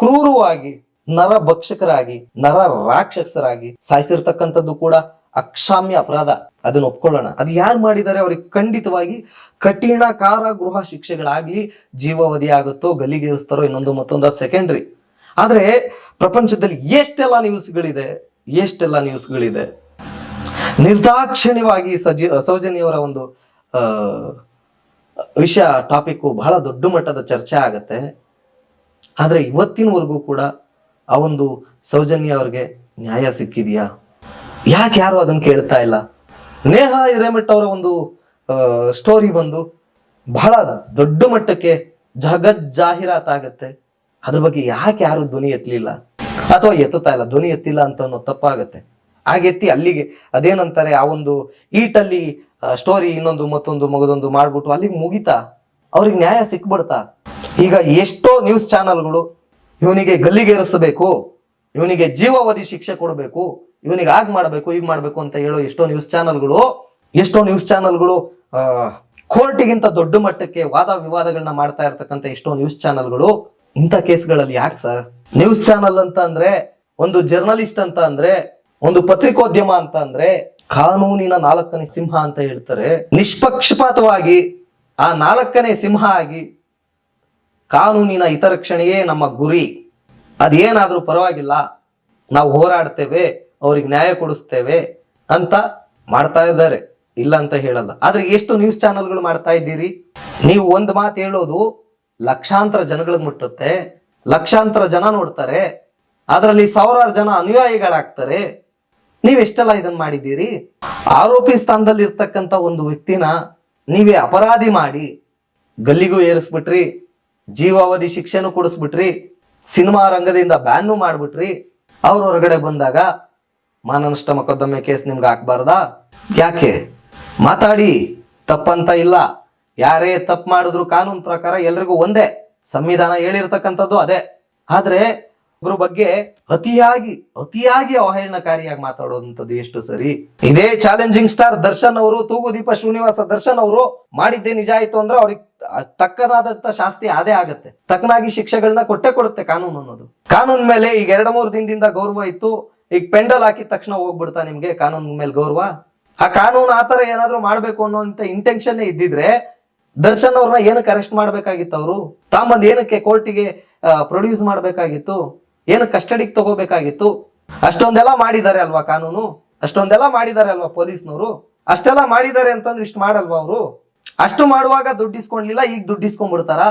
ಕ್ರೂರವಾಗಿ ನರ ಭಕ್ಷಕರಾಗಿ ನರ ರಾಕ್ಷಸರಾಗಿ ಸಾಯಿಸಿರ್ತಕ್ಕಂಥದ್ದು ಕೂಡ ಅಕ್ಷಾಮ್ಯ ಅಪರಾಧ. ಅದನ್ನ ಒಪ್ಕೊಳ್ಳೋಣ. ಅದು ಯಾರು ಮಾಡಿದ್ದಾರೆ ಅವ್ರಿಗೆ ಖಂಡಿತವಾಗಿ ಕಠಿಣ ಕಾರಾಗೃಹ ಶಿಕ್ಷೆಗಳಾಗ್ಲಿ ಜೀವಾವಧಿ ಆಗುತ್ತೋ ಗಲ್ಲಿಗೇರಿಸ್ತಾರೋ ಇನ್ನೊಂದು ಮತ್ತೊಂದು, ಅದು ಸೆಕೆಂಡ್ರಿ ಆದ್ರೆ ಪ್ರಪಂಚದಲ್ಲಿ ಎಷ್ಟೆಲ್ಲ ನ್ಯೂಸ್ಗಳಿದೆ ಎಷ್ಟೆಲ್ಲ ನ್ಯೂಸ್ಗಳಿದೆ ನಿರ್ದಾಕ್ಷಿಣ್ಯವಾಗಿ ಸಜಿ ಸೌಜನ್ಯವರ ಒಂದು ವಿಷಯ ಟಾಪಿಕ್ ಬಹಳ ದೊಡ್ಡ ಮಟ್ಟದ ಚರ್ಚೆ ಆಗತ್ತೆ. ಆದ್ರೆ ಇವತ್ತಿನವರೆಗೂ ಕೂಡ ಆ ಒಂದು ಸೌಜನ್ಯ ಅವ್ರಿಗೆ ನ್ಯಾಯ ಸಿಕ್ಕಿದೆಯಾ? ಯಾಕೆ ಯಾರು ಅದನ್ನ ಕೇಳ್ತಾ ಇಲ್ಲ? ನೇಹ ಹಿರೇಮಠ ಅವರ ಒಂದು ಸ್ಟೋರಿ ಬಂದು ಬಹಳ ದೊಡ್ಡ ಮಟ್ಟಕ್ಕೆ ಜಗತ್ ಜಾಹೀರಾತ್ ಆಗತ್ತೆ. ಅದ್ರ ಬಗ್ಗೆ ಯಾಕೆ ಯಾರು ಧ್ವನಿ ಎತ್ತಲಿಲ್ಲ? ಅಥವಾ ಎತ್ತುತ್ತಾ ಇಲ್ಲ? ಧ್ವನಿ ಎತ್ತಿಲ್ಲ ಅಂತ ಅನ್ನೋ ತಪ್ಪಾಗತ್ತೆ. ಹಾಗೆತ್ತಿ ಅಲ್ಲಿಗೆ ಅದೇನಂತಾರೆ, ಆ ಒಂದು ಈಟಲ್ಲಿ ಸ್ಟೋರಿ ಇನ್ನೊಂದು ಮತ್ತೊಂದು ಮಗದೊಂದು ಮಾಡ್ಬಿಟ್ಟು ಅಲ್ಲಿಗೆ ಮುಗಿತಾ, ಅವ್ರಿಗೆ ನ್ಯಾಯ ಸಿಕ್ಬಿಡ್ತಾ. ಈಗ ಎಷ್ಟೋ ನ್ಯೂಸ್ ಚಾನೆಲ್ಗಳು ಇವನಿಗೆ ಗಲ್ಲಿಗೇರಿಸಬೇಕು, ಇವನಿಗೆ ಜೀವಾವಧಿ ಶಿಕ್ಷೆ ಕೊಡಬೇಕು ಇವನಿಗೆ ಆಗ್ ಮಾಡಬೇಕು ಈಗ ಮಾಡಬೇಕು ಅಂತ ಹೇಳೋ ಎಷ್ಟೋ ನ್ಯೂಸ್ ಚಾನೆಲ್ಗಳು ಎಷ್ಟೋ ನ್ಯೂಸ್ ಚಾನೆಲ್ಗಳು ಕೋರ್ಟಿಗಿಂತ ದೊಡ್ಡ ಮಟ್ಟಕ್ಕೆ ವಾದ ವಿವಾದಗಳನ್ನ ಮಾಡ್ತಾ ಇರ್ತಕ್ಕಂಥ ಎಷ್ಟೋ ನ್ಯೂಸ್ ಚಾನೆಲ್ಗಳು ಇಂಥ ಕೇಸ್ಗಳಲ್ಲಿ ಯಾಕೆ ಸರ್ ನ್ಯೂಸ್ ಚಾನೆಲ್ ಅಂತ ಅಂದ್ರೆ, ಒಂದು ಜರ್ನಲಿಸ್ಟ್ ಅಂತ ಅಂದ್ರೆ, ಒಂದು ಪತ್ರಿಕೋದ್ಯಮ ಅಂತ ಅಂದ್ರೆ, ಕಾನೂನಿನ ನಾಲ್ಕನೇ ಸಿಂಹ ಅಂತ ಹೇಳ್ತಾರೆ. ನಿಷ್ಪಕ್ಷಪಾತವಾಗಿ ಆ ನಾಲ್ಕನೇ ಸಿಂಹ ಆಗಿ ಕಾನೂನಿನ ಹಿತರಕ್ಷಣೆಯೇ ನಮ್ಮ ಗುರಿ. ಅದೇನಾದ್ರೂ ಪರವಾಗಿಲ್ಲ, ನಾವು ಹೋರಾಡ್ತೇವೆ ಅವ್ರಿಗೆ ನ್ಯಾಯ ಕೊಡಿಸ್ತೇವೆ ಅಂತ ಮಾಡ್ತಾ ಇದ್ದಾರೆ. ಇಲ್ಲ ಅಂತ ಹೇಳಲ್ಲ. ಆದ್ರೆ ಎಷ್ಟು ನ್ಯೂಸ್ ಚಾನೆಲ್ಗಳು ಮಾಡ್ತಾ ಇದ್ದೀರಿ? ನೀವು ಒಂದ್ ಮಾತು ಹೇಳೋದು ಲಕ್ಷಾಂತರ ಜನಗಳಿಗೆ ಮುಟ್ಟುತ್ತೆ. ಲಕ್ಷಾಂತರ ಜನ ನೋಡ್ತಾರೆ. ಅದರಲ್ಲಿ ಸಾವಿರಾರು ಜನ ಅನುಯಾಯಿಗಳಾಗ್ತಾರೆ. ನೀವೆಷ್ಟೆಲ್ಲ ಇದನ್ನ ಮಾಡಿದ್ದೀರಿ? ಆರೋಪಿ ಸ್ಥಾನದಲ್ಲಿ ಇರ್ತಕ್ಕಂಥ ಒಂದು ವ್ಯಕ್ತಿನ ನೀವೇ ಅಪರಾಧಿ ಮಾಡಿ ಗಲ್ಲಿಗೂ ಏರಿಸ್ಬಿಟ್ರಿ, ಜೀವಾವಧಿ ಶಿಕ್ಷೆನೂ ಕೊಡಿಸ್ಬಿಟ್ರಿ, ಸಿನಿಮಾ ರಂಗದಿಂದ ಬ್ಯಾನ್ನು ಮಾಡ್ಬಿಟ್ರಿ, ಅವ್ರ ಹೊರಗಡೆ ಬಂದಾಗ ಮಾನನಷ್ಟ ಮೊಕದ್ದಮೆ ಕೇಸ್ ನಿಮ್ಗೆ ಹಾಕ್ಬಾರ್ದಾ? ಯಾಕೆ? ಮಾತಾಡಿ. ತಪ್ಪಂತ ಇಲ್ಲ. ಯಾರೇ ತಪ್ಪು ಮಾಡಿದ್ರು ಕಾನೂನು ಪ್ರಕಾರ ಎಲ್ರಿಗೂ ಒಂದೇ. ಸಂವಿಧಾನ ಹೇಳಿರ್ತಕ್ಕಂಥದ್ದು ಅದೇ. ಆದ್ರೆ ಒಬ್ರ ಬಗ್ಗೆ ಅತಿಯಾಗಿ ಅತಿಯಾಗಿ ಅವಹೇಳನಕಾರಿಯಾಗಿ ಮಾತಾಡುವಂಥದ್ದು ಎಷ್ಟು ಸರಿ? ಇದೇ ಚಾಲೆಂಜಿಂಗ್ ಸ್ಟಾರ್ ದರ್ಶನ್ ಅವರು, ತೂಗುದೀಪ ಶ್ರೀನಿವಾಸ ದರ್ಶನ್ ಅವರು ಮಾಡಿದ್ದೇ ನಿಜ ಆಯ್ತು ಅಂದ್ರೆ ಅವ್ರಿಗೆ ತಕ್ಕನಾದಂತ ಶಾಸ್ತಿ ಅದೇ ಆಗತ್ತೆ. ತಕ್ಕನಾಗಿ ಶಿಕ್ಷೆಗಳನ್ನ ಕೊಟ್ಟೆ ಕೊಡುತ್ತೆ ಕಾನೂನು ಅನ್ನೋದು. ಕಾನೂನ್ ಮೇಲೆ ಈಗ ಎರಡು ಮೂರು ದಿನದಿಂದ ಗೌರವ ಇತ್ತು. ಈಗ ಪೆಂಡಲ್ ಹಾಕಿದ ತಕ್ಷಣ ಹೋಗ್ಬಿಡ್ತಾ ನಿಮ್ಗೆ ಕಾನೂನ್ ಮೇಲೆ ಗೌರವ? ಆ ಕಾನೂನು ಆತರ ಏನಾದ್ರು ಮಾಡ್ಬೇಕು ಅನ್ನೋಂತ ಇಂಟೆನ್ಷನ್ ಇದ್ದಿದ್ರೆ ದರ್ಶನ್ ಅವ್ರನ್ನ ಏನಕ್ಕೆ ಅರೆಸ್ಟ್ ಮಾಡ್ಬೇಕಾಗಿತ್ತು ಅವರು? ತಾಂಬಂದ್ ಏನಕ್ಕೆ ಕೋರ್ಟಿಗೆ ಪ್ರೊಡ್ಯೂಸ್ ಮಾಡ್ಬೇಕಾಗಿತ್ತು? ಏನು ಕಸ್ಟಡಿಗೆ ತಗೋಬೇಕಾಗಿತ್ತು? ಅಷ್ಟೊಂದೆಲ್ಲ ಮಾಡಿದ್ದಾರೆ ಅಲ್ವಾ ಕಾನೂನು? ಅಷ್ಟೊಂದೆಲ್ಲ ಮಾಡಿದ್ದಾರೆ ಅಲ್ವಾ ಪೊಲೀಸ್ನವರು? ಅಷ್ಟೆಲ್ಲ ಮಾಡಿದ್ದಾರೆ ಅಂತಂದ್ರೆ ಇಷ್ಟು ಮಾಡಲ್ವಾ ಅವರು? ಅಷ್ಟು ಮಾಡುವಾಗ ದುಡ್ಡು ಇಸ್ಕೊಂಡ್ಲಿಲ್ಲ ಈಗ ದುಡ್ಡು ಇಸ್ಕೊಂಡ್ಬಿಡ್ತಾರ?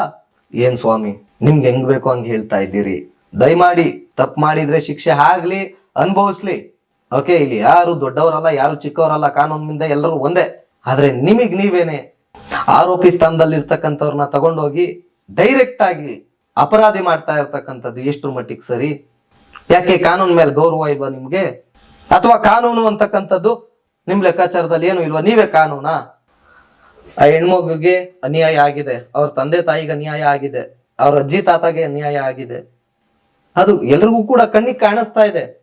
ಏನ್ ಸ್ವಾಮಿ, ನಿಮ್ಗೆ ಹೆಂಗ್ ಬೇಕು ಹಂಗ್ ಹೇಳ್ತಾ ಇದ್ದೀರಿ. ದಯಮಾಡಿ ತಪ್ಪು ಮಾಡಿದ್ರೆ ಶಿಕ್ಷೆ ಆಗ್ಲಿ ಅನುಭವಿಸ್ಲಿ. ಓಕೆ ಇಲ್ಲಿ ಯಾರು ದೊಡ್ಡವರಲ್ಲ, ಯಾರು ಚಿಕ್ಕವರಲ್ಲ ಕಾನೂನು ಮುಂದೆ ಎಲ್ಲರೂ ಒಂದೇ. ಆದ್ರೆ ನಿಮಗ್ ನೀವೇನೆ ಆರೋಪಿ ಸ್ಥಾನದಲ್ಲಿ ಇರ್ತಕ್ಕಂಥವ್ರನ್ನ ತಗೊಂಡೋಗಿ ಡೈರೆಕ್ಟ್ ಆಗಿ ಅಪರಾಧಿ ಮಾಡ್ತಾ ಇರ್ತಕ್ಕಂಥದ್ದು ಎಷ್ಟು ಮಟ್ಟಿಗೆ ಸರಿ? ಯಾಕೆ ಕಾನೂನು ಮೇಲೆ ಗೌರವ ಇಲ್ವಾ ನಿಮ್ಗೆ? ಅಥವಾ ಕಾನೂನು ಅಂತಕ್ಕಂಥದ್ದು ನಿಮ್ ಲೆಕ್ಕಾಚಾರದಲ್ಲಿ ಏನು ಇಲ್ವಾ? ನೀವೇ ಕಾನೂನಾ? ಆ ಹೆಣ್ಮಗುಗೆ ಅನ್ಯಾಯ ಆಗಿದೆ. ಅವ್ರ ತಂದೆ ತಾಯಿಗೆ ಅನ್ಯಾಯ ಆಗಿದೆ. ಅವ್ರ ಅಜ್ಜಿ ತಾತಗೆ ಅನ್ಯಾಯ ಆಗಿದೆ. ಅದು ಎಲ್ರಿಗೂ ಕೂಡ ಕಣ್ಣಿಗೆ ಕಾಣಿಸ್ತಾ ಇದೆ.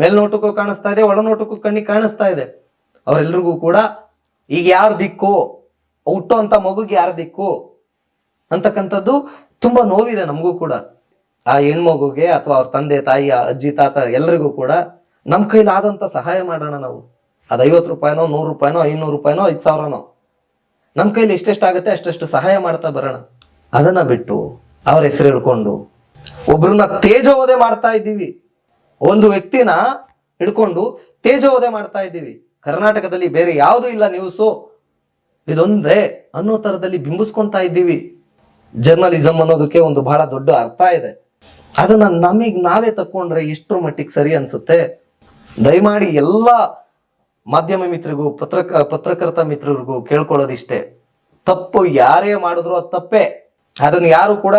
ಮೇಲ್ನೋಟಕ್ಕೂ ಕಾಣಿಸ್ತಾ ಇದೆ, ಒಳನೋಟಕ್ಕೂ ಕಣ್ಣಿಗೆ ಕಾಣಿಸ್ತಾ ಇದೆ. ಅವರೆಲ್ರಿಗೂ ಕೂಡ ಈಗ ಯಾರ ದಿಕ್ಕು, ಹುಟ್ಟೋ ಅಂತ ಮಗುಗೆ ಯಾರ ದಿಕ್ಕು ಅಂತಕ್ಕಂಥದ್ದು ತುಂಬಾ ನೋವಿದೆ ನಮಗೂ ಕೂಡ. ಆ ಹೆಣ್ಮಗುಗೆ ಅಥವಾ ಅವ್ರ ತಂದೆ, ತಾಯಿ, ಅಜ್ಜಿ, ತಾತ ಎಲ್ಲರಿಗೂ ಕೂಡ ನಮ್ಮ ಕೈಲಾದಂತ ಸಹಾಯ ಮಾಡೋಣ ನಾವು. ಅದ್ ಐವತ್ತು ರೂಪಾಯಿನೋ, ನೂರು ರೂಪಾಯಿನೋ, ಐನೂರು ರೂಪಾಯಿನೋ, ಐದು ಸಾವಿರನೋ. ನಮ್ಮ ಕೈಲಿ ಎಷ್ಟೆಷ್ಟಾಗುತ್ತೆ ಅಷ್ಟೆಷ್ಟು ಸಹಾಯ ಮಾಡ್ತಾ ಬರೋಣ. ಅದನ್ನ ಬಿಟ್ಟು ಅವ್ರ ಹೆಸರು ಹಿಡ್ಕೊಂಡು ಒಬ್ರನ್ನ ತೇಜೋದೆ ಮಾಡ್ತಾ ಇದ್ದೀವಿ. ಒಂದು ವ್ಯಕ್ತಿನ ಹಿಡ್ಕೊಂಡು ತೇಜೋದೆ ಮಾಡ್ತಾ ಇದ್ದೀವಿ. ಕರ್ನಾಟಕದಲ್ಲಿ ಬೇರೆ ಯಾವುದು ಇಲ್ಲ ನ್ಯೂಸು ಇದೊಂದೇ ಅನ್ನೋ ತರದಲ್ಲಿ ಬಿಂಬಿಸ್ಕೊಂತಾ ಇದ್ದೀವಿ. ಜರ್ನಲಿಸಂ ಅನ್ನೋದಕ್ಕೆ ಒಂದು ಬಹಳ ದೊಡ್ಡ ಅರ್ಥ ಇದೆ. ಅದನ್ನ ನಮಗ್ ನಾವೇ ತಕೊಂಡ್ರೆ ಎಷ್ಟರ ಮಟ್ಟಿಗೆ ಸರಿ ಅನ್ಸುತ್ತೆ? ದಯಮಾಡಿ ಎಲ್ಲ ಮಾಧ್ಯಮ ಮಿತ್ರಿಗೂ ಪತ್ರಕ, ಪತ್ರಕರ್ತ ಮಿತ್ರರಿಗೂ ಕೇಳ್ಕೊಳ್ಳೋದಿಷ್ಟೇ. ತಪ್ಪು ಯಾರೇ ಮಾಡಿದ್ರು ಅದು ತಪ್ಪೇ. ಅದನ್ನ ಯಾರು ಕೂಡ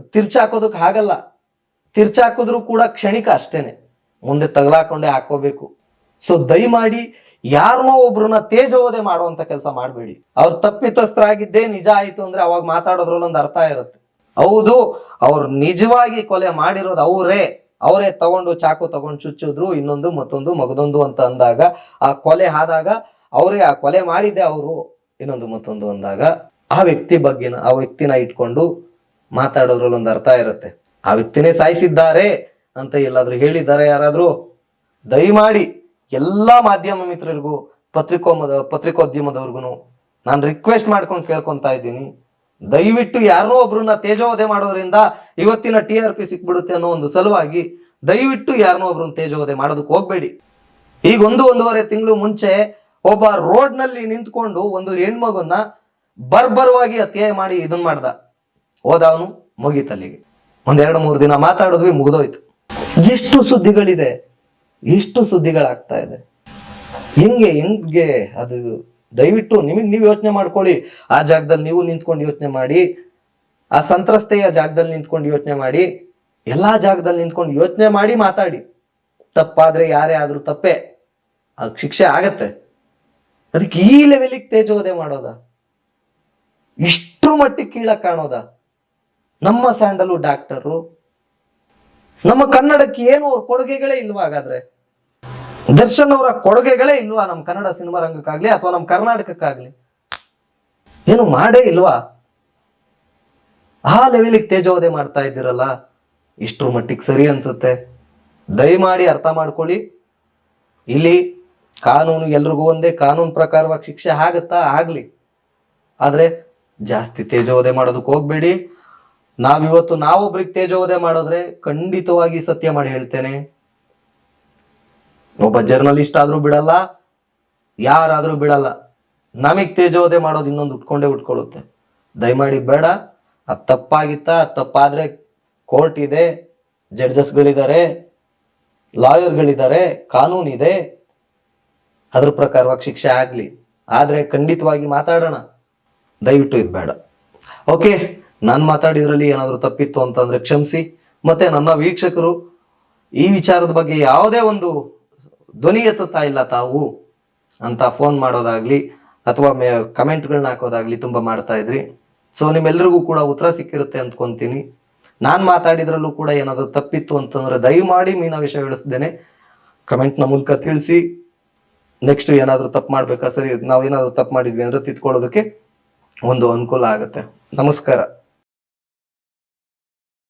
ತಿರ್ಚಾಕೋದಕ್ಕೆ ಆಗಲ್ಲ ತಿರ್ಚಾಕಿದ್ರು ಕೂಡ ಕ್ಷಣಿಕ ಅಷ್ಟೇನೆ. ಮುಂದೆ ತಗಲಾಕೊಂಡೆ ಹಾಕೋಬೇಕು. ಸೊ ದಯಮಾಡಿ ಯಾರನ್ನೋ ಒಬ್ರನ್ನ ತೇಜೋವಧೆ ಮಾಡುವಂತ ಕೆಲಸ ಮಾಡಬೇಡಿ. ಅವ್ರು ತಪ್ಪಿತಸ್ಥರಾಗಿದ್ದೇ ನಿಜ ಆಯ್ತು ಅಂದ್ರೆ ಅವಾಗ ಮಾತಾಡೋದ್ರಲ್ಲಿ ಒಂದು ಅರ್ಥ ಇರುತ್ತೆ. ಹೌದು, ಅವ್ರು ನಿಜವಾಗಿ ಕೊಲೆ ಮಾಡಿರೋದು ಅವರೇ. ಅವರೇ ತಗೊಂಡು ಚಾಕು ತಗೊಂಡು ಚುಚ್ಚಿದ್ರು, ಇನ್ನೊಂದು ಮತ್ತೊಂದು ಮಗದೊಂದು ಅಂತ ಅಂದಾಗ ಆ ಕೊಲೆ ಆದಾಗ ಅವರೇ ಆ ಕೊಲೆ ಮಾಡಿದ್ದೆ ಅವರು, ಇನ್ನೊಂದು ಮತ್ತೊಂದು ಅಂದಾಗ ಆ ವ್ಯಕ್ತಿ ಬಗ್ಗೆನ, ಆ ವ್ಯಕ್ತಿನ ಇಟ್ಕೊಂಡು ಮಾತಾಡೋದ್ರಲ್ಲಿ ಒಂದು ಅರ್ಥ ಇರುತ್ತೆ. ಆ ವ್ಯಕ್ತಿನೇ ಸಾಯಿಸಿದ್ದಾರೆ ಅಂತ ಎಲ್ಲಾದ್ರೂ ಹೇಳಿದ್ದಾರೆ ಯಾರಾದ್ರೂ, ದಯಮಾಡಿ ಎಲ್ಲಾ ಮಾಧ್ಯಮ ಮಿತ್ರರಿಗೂ, ಪತ್ರಿಕೋಮದ, ಪತ್ರಿಕೋದ್ಯಮದವ್ರಿಗೂ ನಾನು ರಿಕ್ವೆಸ್ಟ್ ಮಾಡ್ಕೊಂಡು ಕೇಳ್ಕೊತಾ ಇದ್ದೀನಿ. ದಯವಿಟ್ಟು ಯಾರೋ ಒಬ್ರನ್ನ ತೇಜೋವಧೆ ಮಾಡೋದ್ರಿಂದ ಇವತ್ತಿನ ಟಿ ಆರ್ ಪಿ ಸಿಕ್ಬಿಡುತ್ತೆ ಅನ್ನೋ ಒಂದು ಸಲುವಾಗಿ ದಯವಿಟ್ಟು ಯಾರನ್ನೋ ಒಬ್ರನ್ನ ತೇಜೋವಧೆ ಮಾಡೋದಕ್ಕೆ ಹೋಗ್ಬೇಡಿ. ಈಗ ಒಂದು ಒಂದೂವರೆ ತಿಂಗಳು ಮುಂಚೆ ಒಬ್ಬ ರೋಡ್ನಲ್ಲಿ ನಿಂತ್ಕೊಂಡು ಒಂದು ಹೆಣ್ಮಗನ್ನ ಬರ್ಬರವಾಗಿ ಅತ್ಯಾಯ ಮಾಡಿ ಇದನ್ ಮಾಡ್ದ. ಹೋದವನು ಮುಗೀತಲ್ಲಿಗೆ ಒಂದೆರಡು ಮೂರು ದಿನ ಮಾತಾಡಿದ್ವಿ, ಮುಗಿದೋಯ್ತು. ಎಷ್ಟು ಸುದ್ದಿಗಳಿದೆ? ಎಷ್ಟು ಸುದ್ದಿಗಳಾಗ್ತಾ ಇದೆ? ಹೆಂಗೆ ಹೆಂಗೆ ಅದು? ದಯವಿಟ್ಟು ನಿಮಗೆ ನೀವು ಯೋಚನೆ ಮಾಡ್ಕೊಳ್ಳಿ. ಆ ಜಾಗದಲ್ಲಿ ನೀವು ನಿಂತ್ಕೊಂಡು ಯೋಚನೆ ಮಾಡಿ. ಆ ಸಂತ್ರಸ್ತೆಯ ಜಾಗದಲ್ಲಿ ನಿಂತ್ಕೊಂಡು ಯೋಚನೆ ಮಾಡಿ. ಎಲ್ಲಾ ಜಾಗದಲ್ಲಿ ನಿಂತ್ಕೊಂಡು ಯೋಚನೆ ಮಾಡಿ ಮಾತಾಡಿ. ತಪ್ಪಾದ್ರೆ ಯಾರೇ ಆದ್ರೂ ತಪ್ಪೇ. ಆ ಶಿಕ್ಷೆ ಆಗತ್ತೆ. ಅದಕ್ಕೆ ಈ ಲೆವೆಲಿಗೆ ತೇಜೋದೆ ಮಾಡೋದ? ಇಷ್ಟ್ರ ಮಟ್ಟಿಗೆ ಕೀಳ ಕಾಣೋದ? ನಮ್ಮ ಸ್ಯಾಂಡಲು ಡಾಕ್ಟರು ನಮ್ಮ ಕನ್ನಡಕ್ಕೆ ಏನು ಅವ್ರ ಕೊಡುಗೆಗಳೇ ಇಲ್ವಾ ಹಾಗಾದ್ರೆ? ದರ್ಶನ್ ಅವರ ಕೊಡುಗೆಗಳೇ ಇಲ್ವಾ ನಮ್ಮ ಕನ್ನಡ ಸಿನಿಮಾ ರಂಗಕ್ಕಾಗ್ಲಿ ಅಥವಾ ನಮ್ಮ ಕರ್ನಾಟಕಕ್ಕಾಗ್ಲಿ? ಏನು ಮಾಡೇ ಇಲ್ವಾ? ಆ ಲೆವೆಲಿಗೆ ತೇಜೋವಧೆ ಮಾಡ್ತಾ ಇದ್ದೀರಲ್ಲ? ಇಷ್ಟರ ಮಟ್ಟಿಗೆ ಸರಿ ಅನ್ಸುತ್ತೆ. ದಯಮಾಡಿ ಅರ್ಥ ಮಾಡ್ಕೊಳ್ಳಿ. ಇಲ್ಲಿ ಕಾನೂನು ಎಲ್ರಿಗೂ ಒಂದೇ, ಕಾನೂನು ಪ್ರಕಾರವಾಗಿ ಶಿಕ್ಷೆ ಆಗತ್ತಾ? ಆಗ್ಲಿ. ಆದ್ರೆ ಜಾಸ್ತಿ ತೇಜೋವಧೆ ಮಾಡೋದಕ್ಕೆ ಹೋಗ್ಬೇಡಿ. ನಾವಿವತ್ತು ನಾವೊಬ್ರಿಗೆ ತೇಜೋವಧೆ ಮಾಡಿದ್ರೆ ಖಂಡಿತವಾಗಿ ಸತ್ಯ ಮಾಡಿ ಹೇಳ್ತೇನೆ. ಒಬ್ಬ ಜರ್ನಲಿಸ್ಟ್ ಆದ್ರೂ ಬಿಡಲ್ಲ, ಯಾರಾದ್ರೂ ಬಿಡಲ್ಲ. ನಮಗ್ ತೇಜೋವಧೆ ಮಾಡೋದು ಇನ್ನೊಂದು ಉಟ್ಕೊಂಡೇ ಉಟ್ಕೊಳ್ಳುತ್ತೆ. ದಯಮಾಡಿ ಬೇಡ ಆ ತಪ್ಪಾಗಿತ್ತ ತಪ್ಪಾದ್ರೆ ಕೋರ್ಟ್ ಇದೆ ಜಡ್ಜಸ್ಗಳಿದ್ದಾರೆ ಲಾಯರ್ಗಳಿದ್ದಾರೆ ಕಾನೂನಿದೆ ಅದ್ರ ಪ್ರಕಾರವಾಗಿ ಶಿಕ್ಷೆ ಆಗ್ಲಿ. ಆದ್ರೆ ಖಂಡಿತವಾಗಿ ಮಾತಾಡೋಣ. ದಯವಿಟ್ಟು ಇದು ಬೇಡ. ಓಕೆ? ನಾನು ಮಾತಾಡಿದ್ರಲ್ಲಿ ಏನಾದರೂ ತಪ್ಪಿತ್ತು ಅಂತಂದ್ರೆ ಕ್ಷಮಿಸಿ. ಮತ್ತೆ ನನ್ನ ವೀಕ್ಷಕರು ಈ ವಿಚಾರದ ಬಗ್ಗೆ ಯಾವುದೇ ಒಂದು ಧ್ವನಿ ಎತ್ತುತ್ತಾ ಇಲ್ಲ ತಾವು ಅಂತ ಫೋನ್ ಮಾಡೋದಾಗ್ಲಿ ಅಥವಾ ಕಮೆಂಟ್ಗಳನ್ನ ಹಾಕೋದಾಗ್ಲಿ ತುಂಬಾ ಮಾಡ್ತಾ ಇದ್ರಿ. ಸೊ ನಿಮ್ಮೆಲ್ಲರಿಗೂ ಕೂಡ ಉತ್ತರ ಸಿಕ್ಕಿರುತ್ತೆ ಅಂದ್ಕೊಂತೀನಿ. ನಾನ್ ಮಾತಾಡಿದ್ರಲ್ಲೂ ಕೂಡ ಏನಾದರೂ ತಪ್ಪಿತ್ತು ಅಂತಂದ್ರೆ ದಯಮಾಡಿ ಮೀನ ವಿಷಯ ಇಳಿಸ್ದೇನೆ ಕಮೆಂಟ್ನ ಮೂಲಕ ತಿಳಿಸಿ. ನೆಕ್ಸ್ಟ್ ಏನಾದರೂ ತಪ್ಪು ಮಾಡ್ಬೇಕಾ ಸರಿ, ನಾವು ಏನಾದರೂ ತಪ್ಪು ಮಾಡಿದ್ವಿ ಅಂದ್ರೆ ತಿದ್ಕೊಳ್ಳೋದಕ್ಕೆ ಒಂದು ಅನುಕೂಲ ಆಗುತ್ತೆ. ನಮಸ್ಕಾರ.